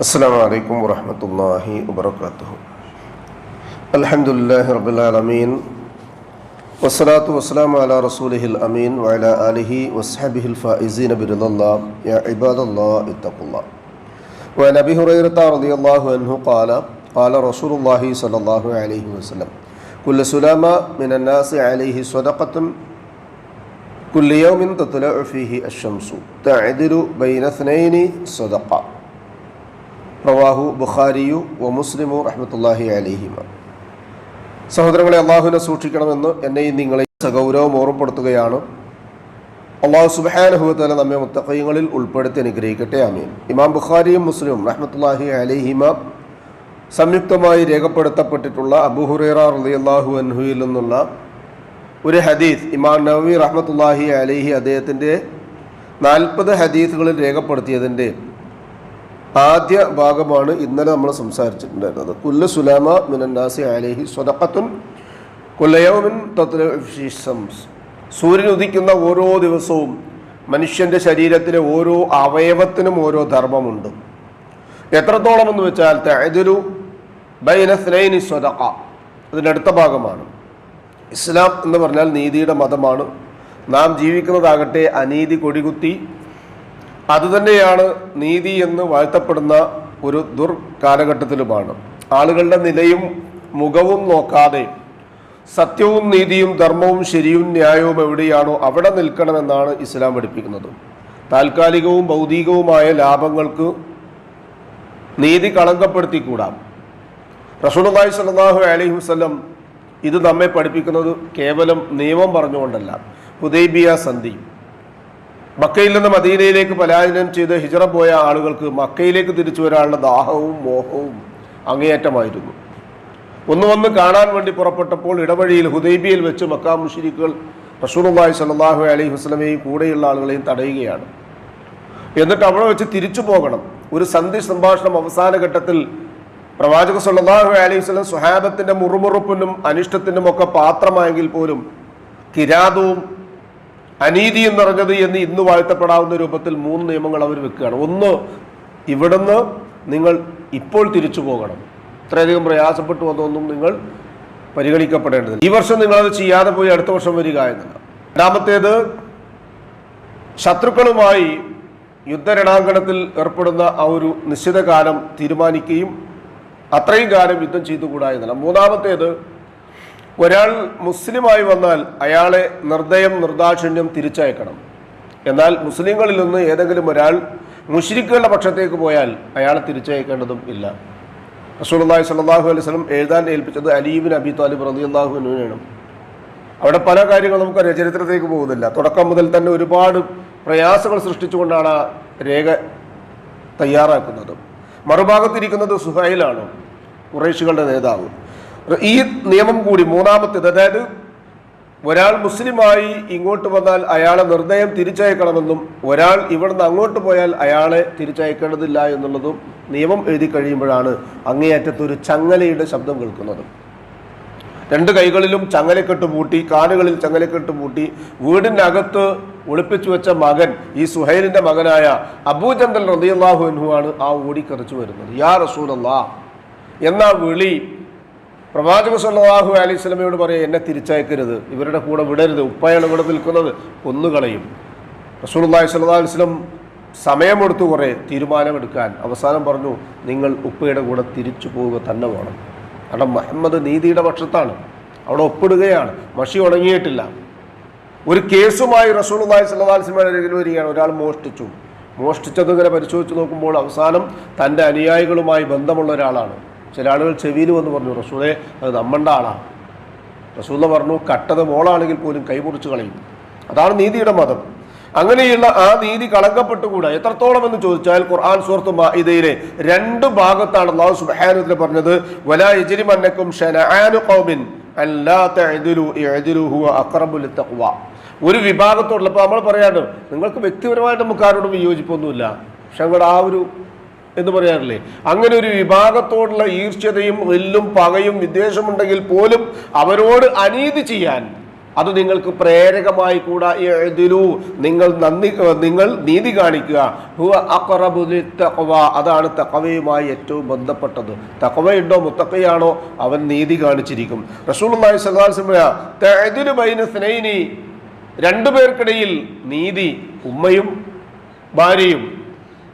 السلام عليكم ورحمة الله وبركاته. الحمد لله رب العالمين والصلاة والسلام على رسوله الأمين وعلى آله وصحبه الفائزين برضا الله. يا عباد الله اتقوا الله. وعن أبي هريرة رضي الله عنه قال قال رسول الله صلى الله عليه وسلم كل سلامة من الناس عليه صدقة. كل يوم تطلع فيه الشمس تعدل بين اثنين صدقة. റവാഹു ബുഖാരിയു വ മുസ്ലിമു റഹ്മത്തുല്ലാഹി അലിഹിമ. സഹോദരങ്ങളെ അള്ളാഹുവിനെ സൂക്ഷിക്കണമെന്ന് എന്നെയും നിങ്ങളെ സഗൗരവം ഓർമ്മപ്പെടുത്തുകയാണ്. അള്ളാഹു സുബാനുഭവത്തല നമ്മെ മുത്തഖയങ്ങളിൽ ഉൾപ്പെടുത്തി അനുഗ്രഹിക്കട്ടെ. ആമീൻ. ഇമാം ബുഖാരിയും മുസ്ലിമും റഹ്മത്തുല്ലാഹി അലിഹിമ സംയുക്തമായി രേഖപ്പെടുത്തപ്പെട്ടിട്ടുള്ള അബുഹുറേറ റലി അള്ളാഹു അൻഹുയിൽ നിന്നുള്ള ഒരു ഹദീസ് ഇമാം നവവി റഹ്മത്തുല്ലാഹി അലിഹി അദ്ദേഹത്തിന്റെ നാൽപ്പത് ഹദീസുകളിൽ രേഖപ്പെടുത്തിയതിന്റെ ആദ്യ ഭാഗമാണ് ഇന്നലെ നമ്മൾ സംസാരിച്ചിട്ടുണ്ടായിരുന്നത്. കുല്ല സുലാമ മിനന്നാസി അലേഹി സ്വതക്കത്തുൻ കുല്ലയോമിൻ തത്രംസ് സൂര്യൻ ഉദിക്കുന്ന ഓരോ ദിവസവും മനുഷ്യന്റെ ശരീരത്തിലെ ഓരോ അവയവത്തിനും ഓരോ ധർമ്മമുണ്ട്. എത്രത്തോളം എന്ന് വെച്ചാൽ തഅദിലു ബൈന സ്നൈനി സ്വതക്ക അതിന്റെ അടുത്ത ഭാഗമാണ്. ഇസ്ലാം എന്ന് പറഞ്ഞാൽ നീതിയുടെ മതമാണ്. നാം ജീവിക്കുന്നതാകട്ടെ അനീതി കൊടികുത്തി അതുതന്നെയാണ് നീതി എന്ന് വാഴ്ത്തപ്പെടുന്ന ഒരു ദുർകാലഘട്ടത്തിലുമാണ്. ആളുകളുടെ നിലയും മുഖവും നോക്കാതെ സത്യവും നീതിയും ധർമ്മവും ശരിയും ന്യായവും എവിടെയാണോ അവിടെ നിൽക്കണമെന്നാണ് ഇസ്ലാം പഠിപ്പിക്കുന്നത്. താൽക്കാലികവും ഭൗതികവുമായ ലാഭങ്ങൾക്ക് നീതി കളങ്കപ്പെടുത്തിക്കൂടാം. റസൂലുള്ളാഹി സ്വല്ലല്ലാഹു അലൈഹി വസല്ലം ഇത് നമ്മെ പഠിപ്പിക്കുന്നത് കേവലം നിയമം പറഞ്ഞുകൊണ്ടല്ല ഹുദൈബിയ സന്ധി. മക്കയിൽ നിന്ന് മദീനയിലേക്ക് പലായനം ചെയ്ത് ഹിജറ പോയ ആളുകൾക്ക് മക്കയിലേക്ക് തിരിച്ചു വരാനുള്ള ദാഹവും മോഹവും അങ്ങേയറ്റമായിരുന്നു. ഒന്ന് വന്ന് കാണാൻ വേണ്ടി പുറപ്പെട്ടപ്പോൾ ഇടവഴിയിൽ ഹുദൈബിയിൽ വെച്ച് മക്കാ മുഷിരിക്കുകൾ റസൂലുള്ളാഹി സ്വല്ലല്ലാഹു അലൈഹി വസല്ലമയും കൂടെയുള്ള ആളുകളെയും തടയുകയാണ്. എന്നിട്ട് അവിടെ വെച്ച് തിരിച്ചു പോകണം. ഒരു സന്ധി സംഭാഷണം അവസാന ഘട്ടത്തിൽ പ്രവാചക സല്ലാഹു അലൈഹി വസ്ലം സുഹാബത്തിന്റെ മുറുമുറുപ്പിനും അനിഷ്ടത്തിനും ഒക്കെ പാത്രമായെങ്കിൽ പോലും കിരാതവും അനീതിയും പറഞ്ഞത് എന്ന് ഇന്ന് വാഴ്ത്തപ്പെടാവുന്ന രൂപത്തിൽ മൂന്ന് നിയമങ്ങൾ അവർ വെക്കുകയാണ്. ഒന്ന് ഇവിടുന്ന് നിങ്ങൾ ഇപ്പോൾ തിരിച്ചു പോകണം. ഇത്രയധികം പ്രയാസപ്പെട്ടു വന്നൊന്നും നിങ്ങൾ പരിഗണിക്കപ്പെടേണ്ടതില്ല. ഈ വർഷം നിങ്ങളത് ചെയ്യാതെ പോയി അടുത്ത വർഷം വരിക എന്നല്ല. രണ്ടാമത്തേത് ശത്രുക്കളുമായി യുദ്ധരണാങ്കണത്തിൽ ഏർപ്പെടുന്ന ആ ഒരു നിശ്ചിത കാലം തീരുമാനിക്കുകയും അത്രയും കാലം യുദ്ധം ചെയ്തുകൂടാ എന്നല്ല. മൂന്നാമത്തേത് ഒരാൾ മുസ്ലിമായി വന്നാൽ അയാളെ നിർദ്ദയം നിർദാക്ഷിണ്യം തിരിച്ചയക്കണം. എന്നാൽ മുസ്ലിങ്ങളിൽ നിന്ന് ഏതെങ്കിലും ഒരാൾ മുഷിരിക്കുകളുടെ പക്ഷത്തേക്ക് പോയാൽ അയാളെ തിരിച്ചയക്കേണ്ടതും ഇല്ല. റസൂലുള്ളാഹി സ്വല്ലല്ലാഹു അലൈഹി സ്വലം എഴുതാൻ ഏൽപ്പിച്ചത് അലീബിൻ അബി താലിബ് റളിയല്ലാഹു അള്ളാഹുനുവിനാണ് അവിടെ പല കാര്യങ്ങളും നമുക്കറിയാം ചരിത്രത്തിലേക്ക് പോകുന്നില്ല. തുടക്കം മുതൽ തന്നെ ഒരുപാട് പ്രയാസങ്ങൾ സൃഷ്ടിച്ചുകൊണ്ടാണ് ആ രേഖ തയ്യാറാക്കുന്നത്. മറുഭാഗത്തിരിക്കുന്നത് സുഹൈലാണ് കുറേശികളുടെ നേതാവ്. ഈ നിയമം കൂടി മൂന്നാമത്തേത് അതായത് ഒരാൾ മുസ്ലിമായി ഇങ്ങോട്ട് വന്നാൽ അയാളെ നിർദ്ദയം തിരിച്ചയക്കണമെന്നും ഒരാൾ ഇവിടുന്ന് അങ്ങോട്ട് പോയാൽ അയാളെ തിരിച്ചയക്കേണ്ടതില്ല എന്നുള്ളതും നിയമം എഴുതി കഴിയുമ്പോഴാണ് അങ്ങേയറ്റത്ത് ഒരു ചങ്ങലയുടെ ശബ്ദം കേൾക്കുന്നത്. രണ്ട് കൈകളിലും ചങ്ങലക്കെട്ട് പൂട്ടി കാലുകളിൽ ചങ്ങലക്കെട്ട് പൂട്ടി വീടിന്റെ അകത്ത് ഒളിപ്പിച്ചു വെച്ച മകൻ ഈ സുഹൈലിന്റെ മകനായ അബൂചന്ദൽ റദിയല്ലാഹു അൻഹു ആണ് ആ ഓടിക്കറിച്ചു വരുന്നത്. യാ റസൂലല്ലാ എന്ന വിളി പ്രവാചക സല്ലാഹു അലൈഹി സ്വലമയോട് പറയും എന്നെ തിരിച്ചയക്കരുത്. ഇവരുടെ കൂടെ വിടരുത്. ഉപ്പയാണ് ഇവിടെ നിൽക്കുന്നത്. കൊന്നുകളയും. റസൂലുള്ളാഹി സ്വല്ലല്ലാഹു അലൈഹി വസല്ലം സമയമെടുത്തു കുറേ തീരുമാനമെടുക്കാൻ. അവസാനം പറഞ്ഞു നിങ്ങൾ ഉപ്പയുടെ കൂടെ തിരിച്ചു പോവുക തന്നെ വേണം. കാരണം മുഹമ്മദ് നീതിയുടെ പക്ഷത്താണ്. അവിടെ ഒപ്പിടുകയാണ്. മഷി ഉണങ്ങിയിട്ടില്ല. ഒരു കേസുമായി റസൂലുള്ളാഹി സ്വല്ലല്ലാഹു അലൈഹി വസല്ലം അരികിൽ വരികയാണ്. ഒരാൾ മോഷ്ടിച്ചു. മോഷ്ടിച്ചത് ഇങ്ങനെ പരിശോധിച്ച് നോക്കുമ്പോൾ അവസാനം തന്റെ അനുയായികളുമായി ബന്ധമുള്ള ഒരാളാണ്. ചില ആളുകൾ ചെവിയിൽ വന്ന് പറഞ്ഞു റസൂലെ അത് നമ്മളുടെ ആളാണ് റസൂല പറഞ്ഞു കട്ടത് മോളാണെങ്കിൽ പോലും കൈമുറിച്ച് കളയും. അതാണ് നീതിയുടെ മതം. അങ്ങനെയുള്ള ആ നീതി കളങ്കപ്പെട്ടുകൂടാ. എത്രത്തോളം എന്ന് ചോദിച്ചാൽ ഖുർആൻ സുഹൃത്തു മാഇദയിലെ രണ്ട് ഭാഗത്താണ് അള്ളാഹു സുബ്ഹാനഹു പറഞ്ഞത് വലാ യജ്രിമന്നക്കും അല്ലാ ഒരു വിഭാഗത്തോടുള്ള നമ്മൾ പറയാണ്ട് നിങ്ങൾക്ക് വ്യക്തിപരമായിട്ട് നമുക്ക് ആരോടും വിയോജിപ്പൊന്നുമില്ല. പക്ഷെ അങ്ങോട്ട് ആ ഒരു എന്ന് പറയാറില്ലേ? അങ്ങനെ ഒരു വിഭാഗത്തോടുള്ള ഈർഷ്യതയും എല്ലും പകയും വിദ്വേഷമുണ്ടെങ്കിൽ പോലും അവരോട് അനീതി ചെയ്യാൻ അത് നിങ്ങൾക്ക് പ്രേരകമായി കൂടാ. എഴുതിലു നിങ്ങൾ നന്ദി നിങ്ങൾ നീതി കാണിക്കുക. ഹുവ. അതാണ് തക്കവയുമായി ഏറ്റവും ബന്ധപ്പെട്ടത്. തക്കവയുണ്ടോ മുത്തക്കയാണോ അവൻ നീതി കാണിച്ചിരിക്കും. വസല്ലം തഅദിലു ബൈന രണ്ടുപേർക്കിടയിൽ നീതി ഉമ്മയും ഭാര്യയും.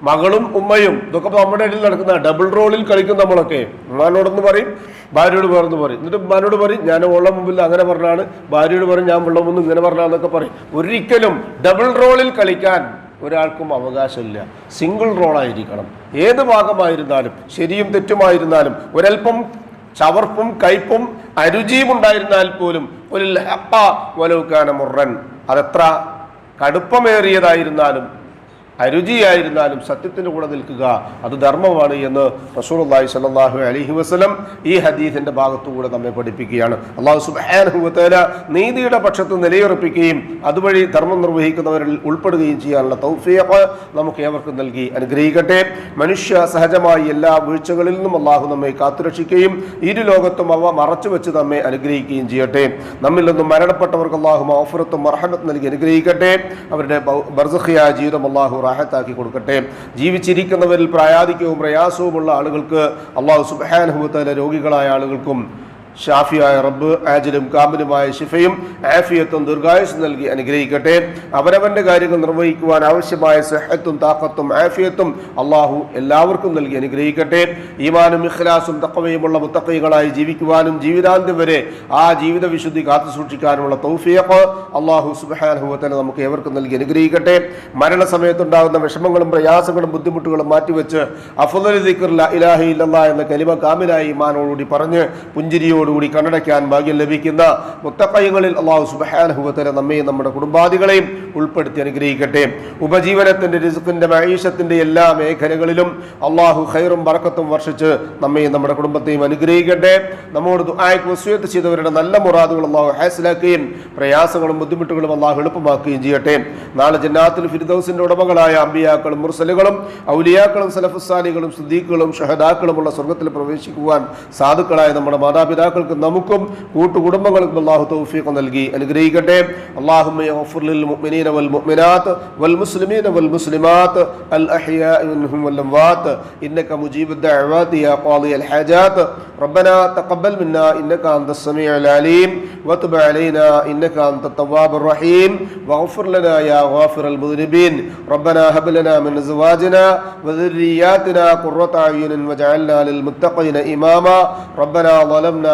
മകളും ഉമ്മയും ഇതൊക്കെ നമ്മുടെ ഇടയിൽ നടക്കുന്ന ഡബിൾ റോളിൽ കളിക്കും നമ്മളൊക്കെ. ഉമ്മാനോടൊന്ന് പറയും ഭാര്യയോട് വേറൊന്ന് പറയും. എന്നിട്ട് ഉമ്മാനോട് പറയും ഞാൻ ഉള്ള മുമ്പിൽ അങ്ങനെ പറഞ്ഞാണ്. ഭാര്യയോട് പറയും ഞാൻ ഉള്ള മുമ്പ് ഇങ്ങനെ പറഞ്ഞാന്നൊക്കെ പറയും. ഒരിക്കലും ഡബിൾ റോളിൽ കളിക്കാൻ ഒരാൾക്കും അവകാശമില്ല. സിംഗിൾ റോളായിരിക്കണം ഏത് ഭാഗമായിരുന്നാലും ശരിയും തെറ്റുമായിരുന്നാലും ഒരൽപ്പം ചവർപ്പും കയ്പും അരുചിയും ഉണ്ടായിരുന്നാൽ പോലും ഒരു ലഹപ്പ വലവുക്കാന മുറൻ. അതെത്ര കടുപ്പമേറിയതായിരുന്നാലും അരുചിയായിരുന്നാലും സത്യത്തിന്റെ കൂടെ നിൽക്കുക അത് ധർമ്മമാണ് എന്ന് റസൂലുള്ളാഹി സ്വല്ലല്ലാഹു അലഹി വസ്ലം ഈ ഹദീസിന്റെ ഭാഗത്തുകൂടെ നമ്മെ പഠിപ്പിക്കുകയാണ്. അള്ളാഹു സുബ്ഹാനഹു വതആല നീതിയുടെ പക്ഷത്ത് നിലയുറപ്പിക്കുകയും അതുവഴി ധർമ്മം നിർവഹിക്കുന്നവരിൽ ഉൾപ്പെടുകയും ചെയ്യാനുള്ള തൗഫീഖ് നമുക്ക് ഏവർക്കും നൽകി അനുഗ്രഹിക്കട്ടെ. മനുഷ്യ സഹജമായി എല്ലാ വീഴ്ചകളിൽ നിന്നും അള്ളാഹു നമ്മെ കാത്തുരക്ഷിക്കുകയും ഇരു ലോകത്തും അവ മറച്ചു വെച്ച് നമ്മെ അനുഗ്രഹിക്കുകയും ചെയ്യട്ടെ. നമ്മിൽ നിന്നും മരണപ്പെട്ടവർക്ക് അള്ളാഹു മഹഫുറത്തും മർഹമത്ത് നൽകി അനുഗ്രഹിക്കട്ടെ. അവരുടെ ബർസഖിയായ ജീവിതം അള്ളാഹു റാഹത്താക്കി കൊടുക്കട്ടെ. ജീവിച്ചിരിക്കുന്നവരിൽ പ്രായാധിക്യവും പ്രയാസവുമുള്ള ആളുകൾക്ക് അള്ളാഹു സുബാനുഭവത്തിലെ രോഗികളായ ആളുകൾക്കും ഷാഫിയായ റബ്ബ് ആജിലും കാമിലുമായ ഷിഫയും ആഫിയത്തും ദീർഘായുസ് നൽകി അനുഗ്രഹിക്കട്ടെ. അവരവന്റെ കാര്യങ്ങൾ നിർവഹിക്കുവാൻ ആവശ്യമായ സെഹത്തും താക്കത്തും ആഫിയത്തും അള്ളാഹു എല്ലാവർക്കും നൽകി അനുഗ്രഹിക്കട്ടെ. ഈമാനും ഇഖ്ലാസും തക്കവയുമുള്ള മുത്തക്കൈകളായി ജീവിക്കുവാനും ജീവിതാന്ത്യം വരെ ആ ജീവിത വിശുദ്ധി കാത്തുസൂക്ഷിക്കാനുമുള്ള സൂക്ഷിക്കാനുമുള്ള തൗഫിയഖ് അള്ളാഹു സുബാനുഭവത്തിന് നമുക്ക് ഏവർക്കും നൽകി അനുഗ്രഹിക്കട്ടെ. മരണസമയത്തുണ്ടാകുന്ന വിഷമങ്ങളും പ്രയാസങ്ങളും ബുദ്ധിമുട്ടുകളും മാറ്റിവെച്ച് അഫുദൽ ദിക്ർ ലാ ഇലാഹ ഇല്ലല്ലാ എന്ന കലിമ കാമിലായി ഈമാനോടുകൂടി പറഞ്ഞ് പുഞ്ചിരിയോടുകൂടി കണ്ണടയ്ക്കാൻ ഭാഗ്യം ലഭിക്കുന്ന മുത്തക്കൈകളിൽ അള്ളാഹു സുബഹാനുഭവത്തിനെ നമ്മയും നമ്മുടെ കുടുംബാദികളെയും ഉൾപ്പെടുത്തി അനുഗ്രഹിക്കട്ടെ. ഉപജീവനത്തിന്റെ റിസുക്കിന്റെ മഹീഷത്തിന്റെ എല്ലാ മേഖലകളിലും അള്ളാഹു ഖൈറും വറക്കത്തും വർഷിച്ച് നമ്മയും നമ്മുടെ കുടുംബത്തെയും അനുഗ്രഹിക്കട്ടെ. നമ്മോട് ദുആയ്ക്ക് ചെയ്തവരുടെ നല്ല മുറാദുകൾ അള്ളാഹു ഹാസിലാക്കുകയും പ്രയാസങ്ങളും ബുദ്ധിമുട്ടുകളും അള്ളാഹു എളുപ്പമാക്കുകയും ചെയ്യട്ടെ. നാളെ ജന്നാത്തിൽ ഫിർദൗസിന്റെ ഉടമകളായ അമ്പിയാക്കളും മുർസലുകളും ഔലിയാക്കളും സലഫുസാലികളും സുദ്ദീഖുകളും ഷഹദാക്കളുമുള്ള സ്വർഗത്തിൽ പ്രവേശിക്കുവാൻ സാധുക്കളായ നമ്മുടെ മാതാപിതാക്കൾക്കും നമുക്കും കൂട്ടുകുടുംബങ്ങൾക്കും അള്ളാഹു തൗഫീഖ് നൽകി അനുഗ്രഹിക്കട്ടെ അള്ളാഹുമ്മ യഗ്ഫിർ ലിൽ മുഅ്മിനീന വൽ മുഅ്മിനാത്ത് വൽ മുസ്ലിമീന വൽ മുസ്ലിമാത്ത് അൽ അഹ്യാഇ മിൻഹും വൽ അംവാത്ത് ഇന്നക മുജീബു الدعوات يا قاضي الحاجات ربنا تقبل منا انك انت السميع العليم وتب علينا انك انت التواب الرحيم واغفر لنا يا غافر المذنبين ربنا هب لنا من ازواجنا وذرياتنا قرة اعين واجعلنا للمتقين اماما ربنا ظلمنا